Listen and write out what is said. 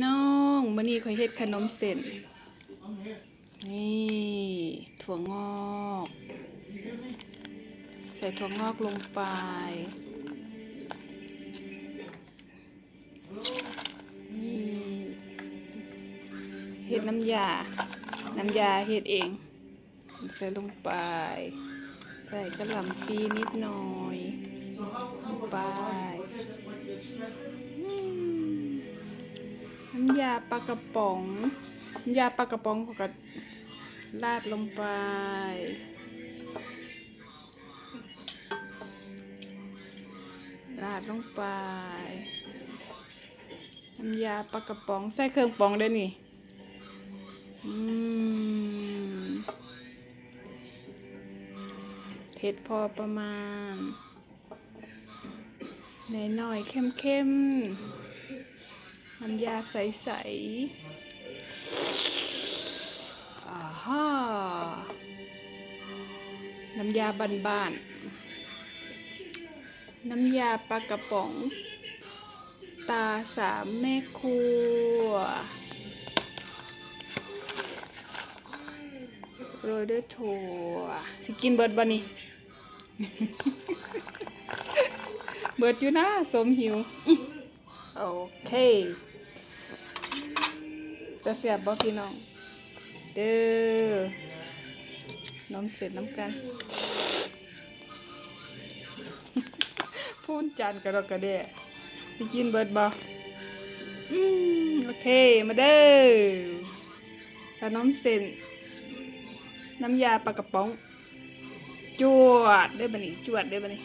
น้องมื้อนี้ข่อยเฮ็ดขนมเส้น นี่ถั่วงอก ใส่ถั่วงอกลงไป นี่เฮ็ดน้ำยา น้ำยาเฮ็ดเอง ใส่ลงไป ใส่กระหล่ำปีนิดหน่อยลงไปำยาปลากระป๋อง ยาปลากระป๋องเขาก็ราดลงไปราดลงไปน้ำยาปลากระป๋องใส่เครื่องปองได้นี่ อืมเผ็ดพอประมาณหน่อยหน่อยๆเข้มเข้มๆ น้ำยาใสๆอ่าฮ่าน้ำยาบานบานๆ น้ำยาปลากระป๋อง ตาสามแม่ครัวโรยด้วยถั่วสิกินเบิดบ่นี่เบิดอยู่นะสมหิว โอเค จะเสียบบ่พี่น้อง เด้อน้ำเสร็จน้ำกัน พูนจานกระดอกกระเดะสิกินเบิดบ่อืมโอเค มาเด้อขนมเส้น น้ำยาปลากระป๋อง จวดได้บันนี้จวดได้บันนี้